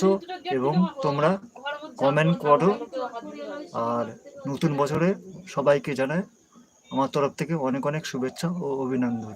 আসো এবং তোমরা কমেন্ট করো। আর নতুন বছরে সবাইকে জানায় আমার তরফ থেকে অনেক অনেক শুভেচ্ছা ও অভিনন্দন।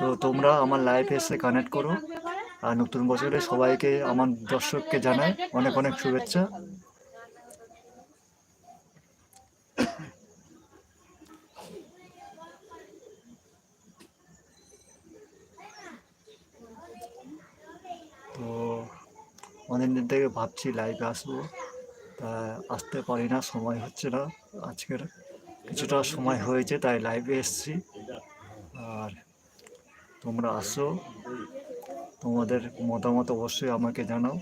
তো তোমরা আমার লাইফে এসে কানেক্ট করো আর নতুন বছরে সবাইকে, আমার দর্শককে জানাই অনেক অনেক শুভেচ্ছা তো অনেকদিন থেকে ভাবছি লাইভে আসব। তা আসতে পারি না, সময় হচ্ছে না। আজকের কিছুটা সময় হয়েছে, তাই লাইভে এসছি। আর তোমরা আসো। তোমাদের মতামত অবশ্যই আমাকে জানাও।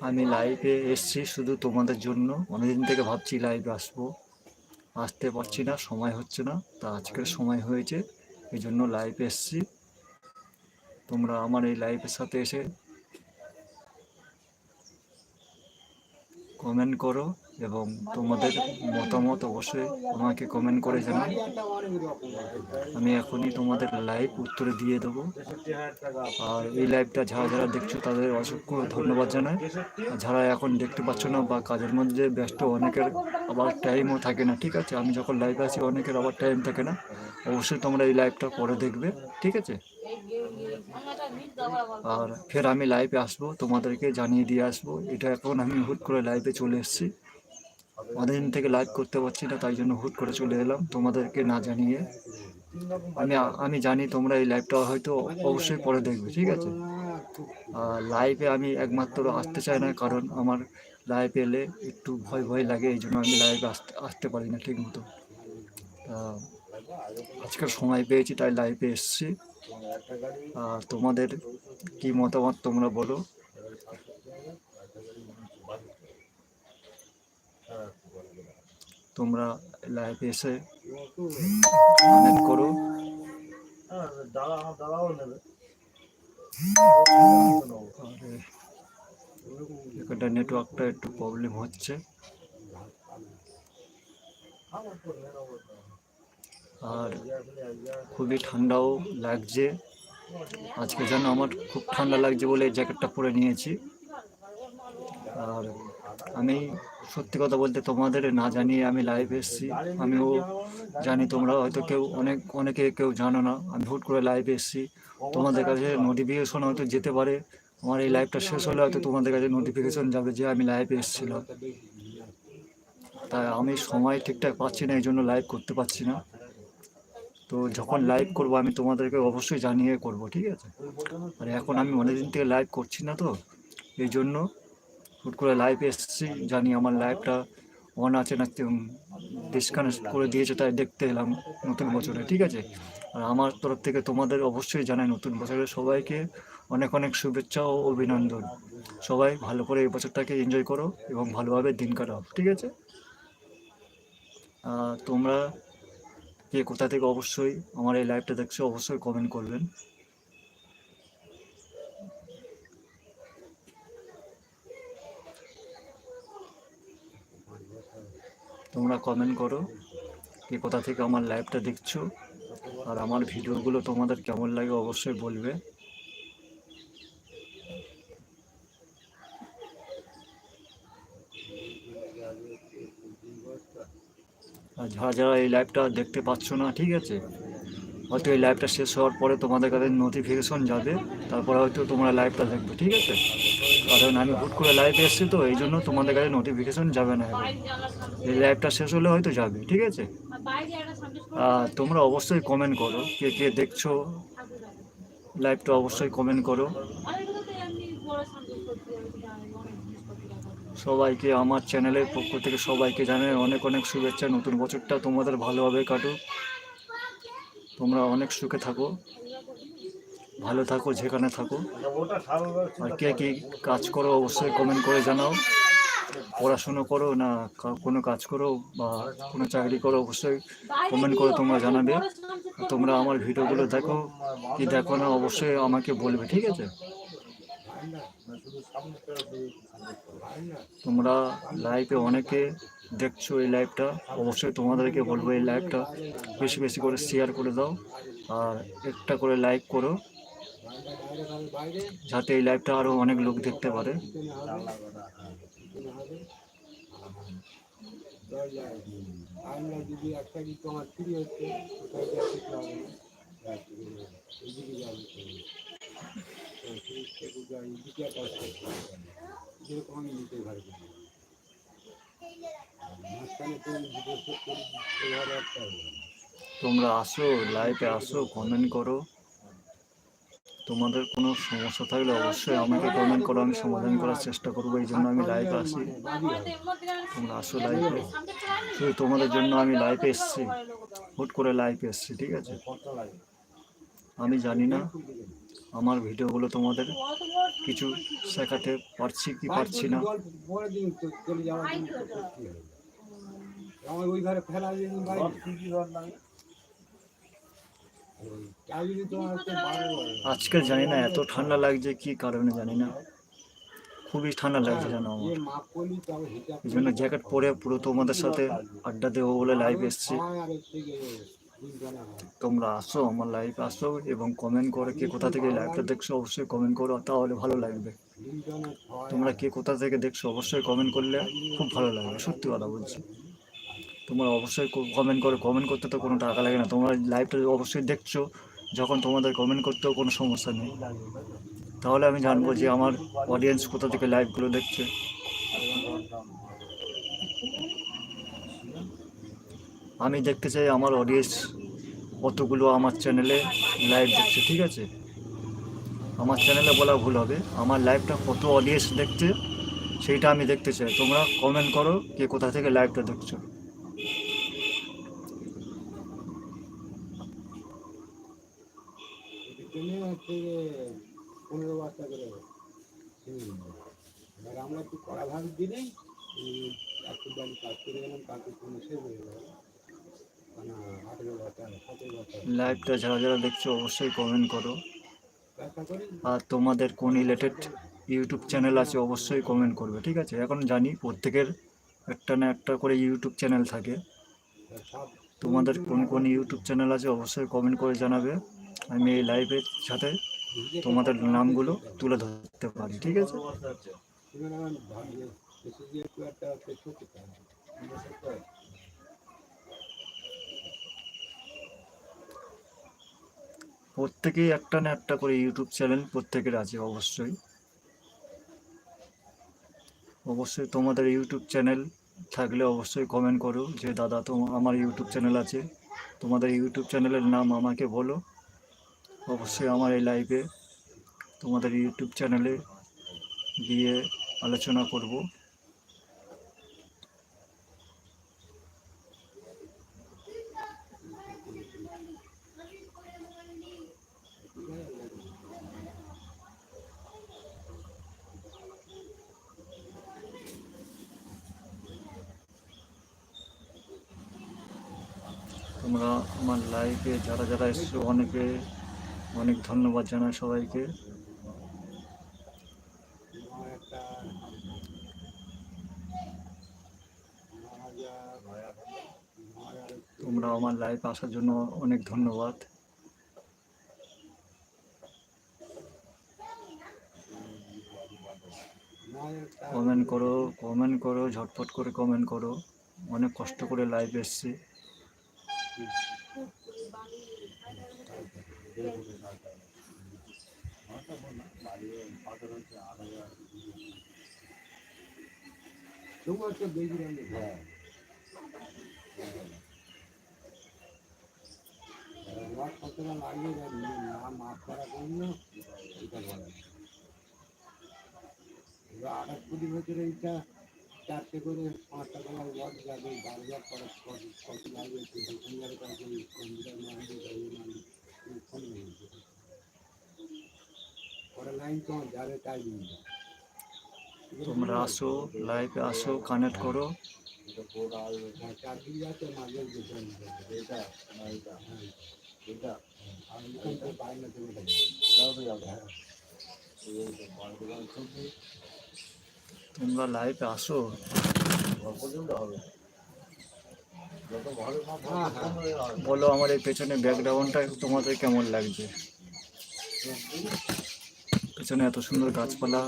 আমি লাইভে এসেছি শুধু তোমাদের জন্য। অনেকদিন থেকে ভাবছি লাইভে আসব। আসতে পারছি না, সময় হচ্ছে না। তা আজকের সময় হয়েছে এই জন্য লাইভে এসেছি। তোমরা আমার এই লাইভের সাথে এসে কমেন্ট করো এবং তোমাদের মতামত অবশ্যই আমাকে কমেন্ট করে জানাও। আমি এখনই তোমাদের লাইভ উত্তরে দিয়ে দেবো। আর এই লাইভটা যারা যারা দেখছ তাদের অসংখ্য ধন্যবাদ জানাই। যারা এখন দেখতে পাচ্ছ না বা কাজের মধ্যে ব্যস্ত, অনেকের আবার টাইমও থাকে না, ঠিক আছে? আমি যখন লাইভে আছি, অনেকের আবার টাইম থাকে না। অবশ্যই তোমরা এই লাইভটা পরে দেখবে, ঠিক আছে? আর ফের আমি লাইভে আসব, তোমাদেরকে জানিয়ে দিয়ে আসব। এটা এখন আমি হুট করে লাইভে চলে এসেছি। অনেকদিন থেকে লাইভ করতে পারছি না, তাই জন্য হুট করে চলে এলাম, তোমাদেরকে না জানিয়ে। আমি আমি জানি তোমরা এই লাইভটা হয়তো অবশ্যই পরে দেখবে, ঠিক আছে? লাইভে আমি একমাত্র আসতে চাই না, কারণ আমার লাইভে এলে একটু ভয় ভয় লাগে, এই জন্য আমি লাইভে আসতে আসতে পারি না ঠিক মতো আজকের সময় পেয়েছি, তাই লাইভে এসেছি। আর তোমাদের কি মতামত তোমরা বলো। তোমরা লাইভে এসে করো। এখানটা নেটওয়ার্কটা একটু প্রবলেম হচ্ছে। আর খুবই ঠান্ডাও লাগছে। আজকে যেন আমার খুব ঠান্ডা লাগছে বলে জ্যাকেটটা পরে নিয়েছি। আর আমি সত্যি কথা বলতে তোমাদের না জানিয়ে আমি লাইভ এসেছি। আমিও জানি তোমরা হয়তো কেউ অনেক, অনেকে কেউ জানো না। আমি হুট করে লাইভ এসেছি। তোমাদের কাছে নোটিফিকেশন হয়তো যেতে পারে। আমার এই লাইভটা শেষ হলে হয়তো তোমাদের কাছে নোটিফিকেশন যাবে যে আমি লাইভ এসেছিলাম। তাই আমি সময় ঠিকঠাক পাচ্ছি না এই জন্য লাইভ করতে পারছি না। তো যখন লাইভ করব আমি তোমাদেরকে অবশ্যই জানিয়ে করব ঠিক আছে? আর এখন আমি অনেকদিন থেকে লাইভ করছি না তো এই জন্য হুট করে লাইভ এসেছি জানি আমার লাইভটা অন আছে না ডিসকানেক্ট করে দিয়েছে তাই দেখতে এলাম নতুন বছরে ঠিক আছে? আর আমার তরফ থেকে তোমাদের অবশ্যই জানাই নতুন বছরে সবাইকে অনেক অনেক শুভেচ্ছা ও অভিনন্দন। সবাই ভালো করে এই বছরটাকে এনজয় করো এবং ভালোভাবে দিন কাটাও ঠিক আছে? তোমরা কে কোথা থেকে অবশ্যই আমার এই লাইভটা দেখছে, অবশ্যই কমেন্ট করবেন। তোমরা কমেন্ট করো কে কোথা থেকে আমার লাইভটা দেখছ আর আমার ভিডিওগুলো তোমাদের কেমন লাগে অবশ্যই বলবে। আর যারা যারা এই লাইভটা দেখতে পাচ্ছ না, ঠিক আছে? হয়তো এই লাইভটা শেষ হওয়ার পরে তোমাদের কাছে নোটিফিকেশন যাবে, তারপরে হয়তো তোমরা লাইভটা দেখবে, ঠিক আছে? কারণ আমি হুট করে লাইভ এসেছি তো, এই জন্য তোমাদের কাছে নোটিফিকেশন যাবে না এই লাইভটা শেষ হলে হয়তো যাবে, ঠিক আছে? তোমরা অবশ্যই কমেন্ট করো, কে কে দেখছ লাইভটা অবশ্যই কমেন্ট করো। সবাইকে, আমার চ্যানেলের পক্ষ থেকে সবাইকে জানাই অনেক অনেক শুভেচ্ছা। নতুন বছরটা তোমাদের ভালোভাবে কাটুক। তোমরা অনেক সুখে থাকো। ভালো থাকো, যেখানে থাকো। আর কে কী কাজ করো অবশ্যই কমেন্ট করে জানাও। পড়াশুনো করো না কোনো কাজ করো বা কোনো চাকরি করো অবশ্যই কমেন্ট করে তোমরা জানাবে। তোমরা আমার ভিডিওগুলো দেখো। কি দেখো না অবশ্যই আমাকে বলবে, ঠিক আছে? তোমরা লাইভে অনেকে দেখছ এই লাইভটা অবশ্যই তোমাদেরকে বলব এই লাইভটা বেশি বেশি করে শেয়ার করে দাও আর একটা করে লাইক করো, যাতে এই লাইভটা আরও অনেক লোক দেখতে পারে। তোমরা আসো লাইভে আসো কমেন্ট করো। তোমাদের কোনো সমস্যা থাকলে অবশ্যই আমাকে কমেন্ট করো, আমি সমাধান করার চেষ্টা করব, এই জন্য আমি লাইভে আসি তোমরা আসো লাইভে শুধু তোমাদের জন্য আমি লাইভে এসেছি। হুট করে লাইভে এসেছি, ঠিক আছে? আমি জানি না। আমার ভিডিওগুলো তোমাদের কিছু শেখাতে পারছি কি পারছি না। আজকে জানি না, এত ঠান্ডা লাগছে কি কারণে জানি না। খুবই ঠান্ডা লাগছে জানো আমার। জন্য জ্যাকেট পরে পুরো তোমাদের সাথে আড্ডা দেবো বলে লাইভ এসেছি। তোমরা আসো, আমার লাইভ আসো এবং কমেন্ট করে কে কোথা থেকে লাইভটা দেখছ, অবশ্যই কমেন্ট করো, তাহলে ভালো লাগবে। তোমরা কে কোথা থেকে দেখছ, অবশ্যই কমেন্ট করলে খুব ভালো লাগবে, সত্যি কথা বলছি। তোমরা অবশ্যই কমেন্ট করো কমেন্ট করতে তো কোনো টাকা লাগে না। তোমরা লাইভটা অবশ্যই দেখছ, যখন তোমাদের কমেন্ট করতেও কোনো সমস্যা নেই। তাহলে আমি জানব যে আমার অডিয়েন্স কোথা থেকে লাইভগুলো দেখছে। আমি দেখতে চাই আমার অডিয়েন্স কতগুলো আমার চ্যানেলে লাইভ দেখছে, ঠিক আছে? আমার চ্যানেলে বলা ভুল হবে। আমার লাইভটা কত অডিয়েন্স দেখছে, সেইটা আমি দেখতে চাই। তোমরা কমেন্ট করো কে কোথা থেকে লাইভটা দেখছ। আমরা একটু কড়া ভাগ এই একটু কাজ করে গেলাম কালকে কোনো হয়ে মানে আঠেরো বস্তা সতেরো বস্তা লাইভটা যারা যারা দেখছ, অবশ্যই কমেন্ট করো। আর তোমাদের কোন রিলেটেড ইউটিউব চ্যানেল আছে, অবশ্যই কমেন্ট করবে, ঠিক আছে? এখন জানি প্রত্যেকের একটা না একটা করে ইউটিউব চ্যানেল থাকে। তোমাদের কোন কোন ইউটিউব চ্যানেল আছে, অবশ্যই কমেন্ট করে জানাবে। আমি এই লাইভের সাথে তোমাদের নামগুলো তুলে ধরতে পারি, ঠিক আছে একটা হচ্ছে ছোট কাজ। আমরা সব তো প্রত্যেকেই একটা না একটা করে ইউটিউব চ্যানেল প্রত্যেকের আছে অবশ্যই। অবশ্যই তোমাদের ইউটিউব চ্যানেল থাকলে অবশ্যই কমেন্ট করো যে, দাদা, তো আমার ইউটিউব চ্যানেল আছে। তোমাদের ইউটিউব চ্যানেলের নাম আমাকে বলো। অবশ্যই আমার এই লাইভে তোমাদের ইউটিউব চ্যানেলে গিয়ে আলোচনা করব। তোমরা আমার লাইভে যারা যারা এসছো, অনেকে অনেক ধন্যবাদ জানাই সবাইকে। তোমরা আমার লাইভ আসার জন্য অনেক ধন্যবাদ। কমেন্ট করো কমেন্ট করো, ঝটপট করে কমেন্ট করো। অনেক কষ্ট করে লাইভ এসছি। তবু একটা বেশি রঙের ঘর রথ কতটা লাগবে এবার না মাপ করা জন্য এটা বলে এবার আঠাশ কোটি বছরে এইটা চারটে করে পাঁচটা কলার রথ যাবে বারো হাজার কত কত- কত লাগবে তিন হাজার টাকা করে কম্পিউটার মারবে গাড়ি মারবে ফোন লাইন তোমার যারে তাই দিন তোমরা আসো লাইভে আসো কানেক্ট করো চারদিকে যাচ্ছে মাঝে যেতে এটা এটা এটা আর এখান থেকে পাই না তুমি হ্যাঁ তোমরা লাইভে আসো। বলো আমার এই পেছনে ব্যাকগ্রাউন্ডটা তোমাদের কেমন লাগছে? পেছনে এত সুন্দর গাছপালা।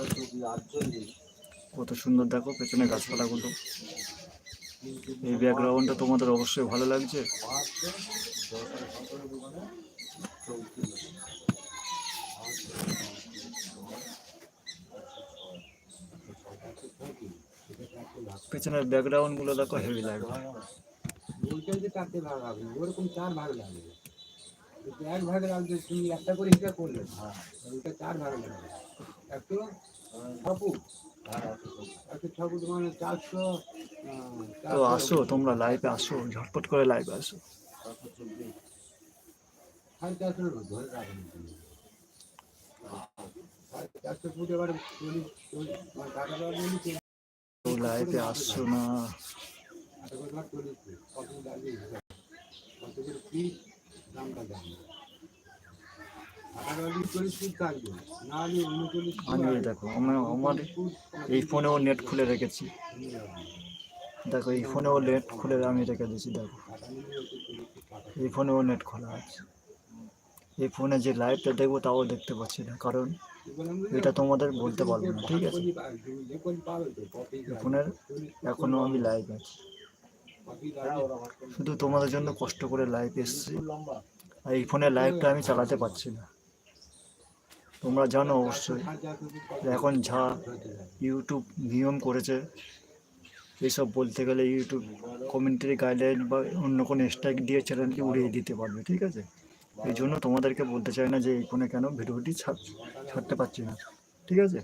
কত সুন্দর দেখো পেছনে গাছপালাগুলো। এই ব্যাকগ্রাউন্ডটা তোমাদের অবশ্যই ভালো লাগছে। পেছনের ব্যাকগ্রাউন্ডগুলো দেখো হেভি লাগবে। বলছেন যে চারটে ভাগ হবে ওরকম চার ভাগ লাগবে। এক ভাগে লাগবে তুমি একটা করে হিসাব করলে ওইটা চার ভাগে লাগবে একশো ছ ফুট একশো ছ ফুট চারশো আহ, তো আসো তোমরা লাইভে আসো ঝটপট করে লাইভে আসো। চারশো ফুট এবার তো লাইভে আসছো না। আমি দেখো, আমার এই ফোনেও নেট খুলে রেখেছি। দেখো, এই ফোনেও নেট খুলে আমি রেখে দিয়েছি, দেখো। এই ফোনেও নেট খোলা আছে। এই ফোনে যে লাইভটা দেখব, তাও দেখতে পাচ্ছি না, কারণ এটা তোমাদের বলতে পারব না, ঠিক আছে? ফোনের এখনও আমি লাইভ আছি। শুধু তোমাদের জন্য কষ্ট করে লাইভ এসছি। আর এই ফোনের লাইভটা আমি চালাতে পারছি না। তোমরা জানো অবশ্যই এখন যা ইউটিউব নিয়ম করেছে এইসব বলতে গেলে ইউটিউব কমেন্টারি গাইডলাইন বা অন্য কোনো স্ট্রাইক দিয়ে চ্যানেলকে উড়িয়ে দিতে পারবে, ঠিক আছে? এই জন্য তোমাদেরকে বলতে চাই না যে এই ফোনে কেন ভিডিওটি ছাড়, ছাড়তে পারছি না, ঠিক আছে?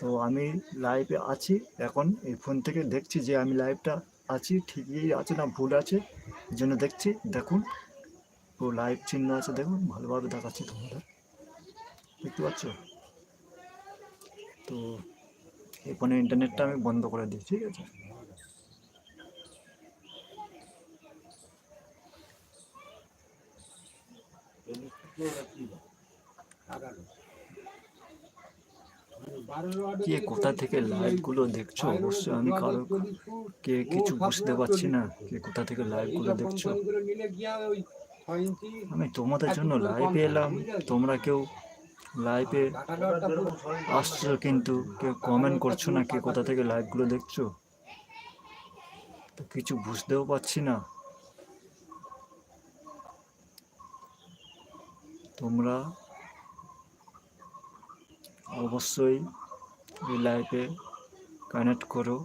তো আমি লাইভে আছি, এখন এই ফোন থেকে দেখছি যে আমি লাইভটা আছি, ঠিকই আছে না ভুল আছে এই জন্য দেখছি, দেখুন। পুরো লাইভ চিহ্ন আছে, দেখুন, ভালোভাবে দেখাচ্ছি তোমাদের। দেখতে পাচ্ছ? তো এই ফোনে ইন্টারনেটটা আমি বন্ধ করে দিই ঠিক আছে? কে কোথা থেকে লাইভগুলো দেখছ? অবশ্যই আমি কারও কে কিছু বুঝতে পারছি না। কে কোথা থেকে লাইভগুলো দেখছ? আমি তোমাদের জন্য লাইভে এলাম। তোমরা কেউ লাইভে আসছো কিন্তু কেউ কমেন্ট করছ না কে কোথা থেকে লাইভগুলো দেখছ? তো কিছু বুঝতেও পারছি না। তোমরা অবশ্যই এই লাইভে কানেক্ট করো।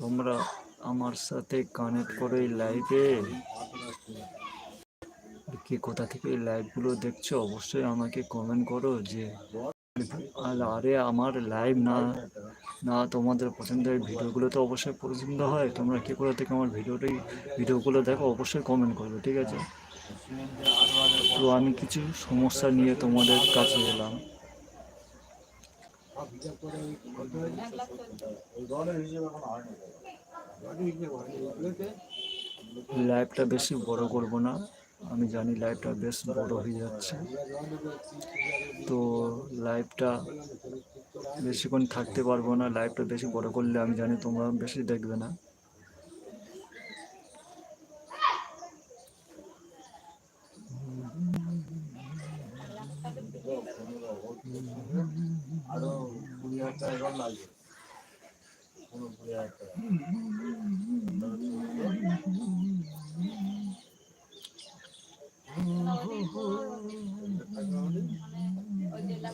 তোমরা আমার সাথে কানেক্ট করো এই লাইভে কে কোথা থেকে এই লাইভগুলো দেখছ? অবশ্যই আমাকে কমেন্ট করো যে, আর আরে আমার লাইভ না না তোমাদের পছন্দের ভিডিওগুলো তো অবশ্যই পছন্দ হয়। তোমরা কে কোথা থেকে আমার ভিডিওটাই ভিডিওগুলো দেখো, অবশ্যই কমেন্ট করবে ঠিক আছে? তো আমি কিছু সমস্যা নিয়ে তোমাদের কাছে এলাম। লাইভটা বেশি বড় করব না। আমি জানি লাইভটা বেশ বড় হয়ে যাচ্ছে। তো লাইভটা বেশিক্ষণ থাকতে পারব না। লাইভটা বেশি বড় করলে আমি জানি তোমরা বেশি দেখবে না।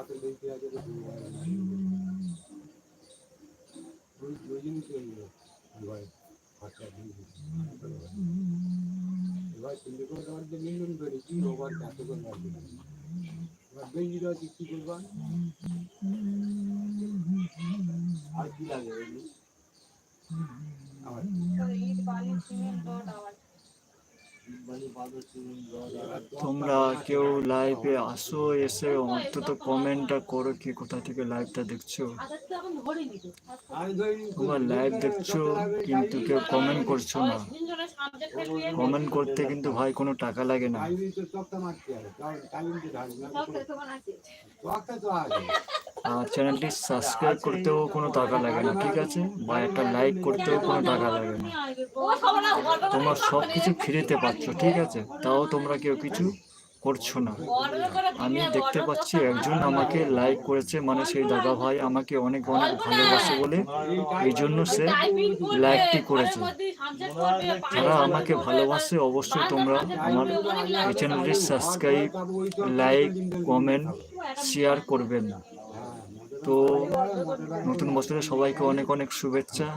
হাত আছে তো দুবারে ওই ওই জিনিস এবার খরচা দিয়ে দিচ্ছি এবার চিন্তা করে তোমার যে মিলিয়ন করেছি ওবার চারশো করে লাগবে এবার বেঞ্জিটা হচ্ছে কি করবা আর কি লাগে আমার তোমরা কেউ লাইভে আসো এসে অন্তত কমেন্টটা করো কি কোথা থেকে লাইভটা দেখছ? তোমরা লাইভ দেখছ কিন্তু কেউ কমেন্ট করছ না। কমেন্ট করতে কিন্তু ভাই কোনো টাকা লাগে না। না আর চ্যানেলটি সাবস্ক্রাইব করতেও কোনো টাকা লাগে না, ঠিক আছে? বা একটা লাইক করতেও কোনো টাকা লাগে না। না তোমরা সব কিছু ফিরেতে পাচ্ছ, ঠিক আছে? তাও তোমরা কেউ কিছু করছ না। আমি দেখতে পাচ্ছি একজন আমাকে লাইক করেছে মানে সেই দাদা ভাই আমাকে অনেক অনেক ভালোবাসে বলে, এই জন্য সে লাইকটি করেছে। যারা আমাকে ভালোবাসে, অবশ্যই তোমরা আমার এই চ্যানেলটি সাবস্ক্রাইব লাইক কমেন্ট শেয়ার করবেন তো নতুন বছরে সবাইকে অনেক অনেক শুভেচ্ছা।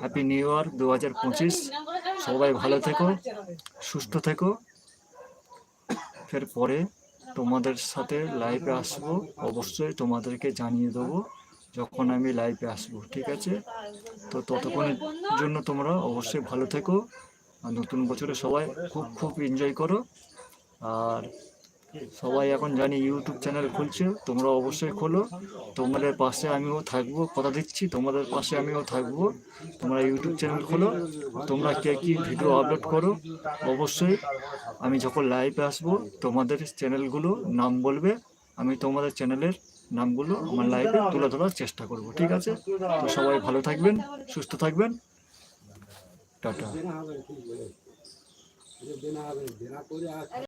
হ্যাপি নিউ ইয়ার দু হাজার পঁচিশ। সবাই ভালো থেকো, সুস্থ থেকো। ফের পরে তোমাদের সাথে লাইভে আসব। অবশ্যই তোমাদেরকে জানিয়ে দেবো যখন আমি লাইভে আসব, ঠিক আছে? তো ততক্ষণের জন্য তোমরা অবশ্যই ভালো থেকো। আর নতুন বছরে সবাই খুব খুব এনজয় করো। আর সবাই এখন জানি ইউটিউব চ্যানেল খুলছে, তোমরা অবশ্যই খোলো। তোমাদের পাশে আমিও থাকব, কথা দিচ্ছি, তোমাদের পাশে আমিও থাকব। তোমরা ইউটিউব চ্যানেল খোলো, তোমরা কে কী ভিডিও আপলোড করো, অবশ্যই আমি যখন লাইভে আসব, তোমাদের চ্যানেলগুলো নাম বলবে, আমি তোমাদের চ্যানেলের নামগুলো আমার লাইভে তুলে ধরার চেষ্টা করব, ঠিক আছে? তো সবাই ভালো থাকবেন, সুস্থ থাকবেন। টাটা।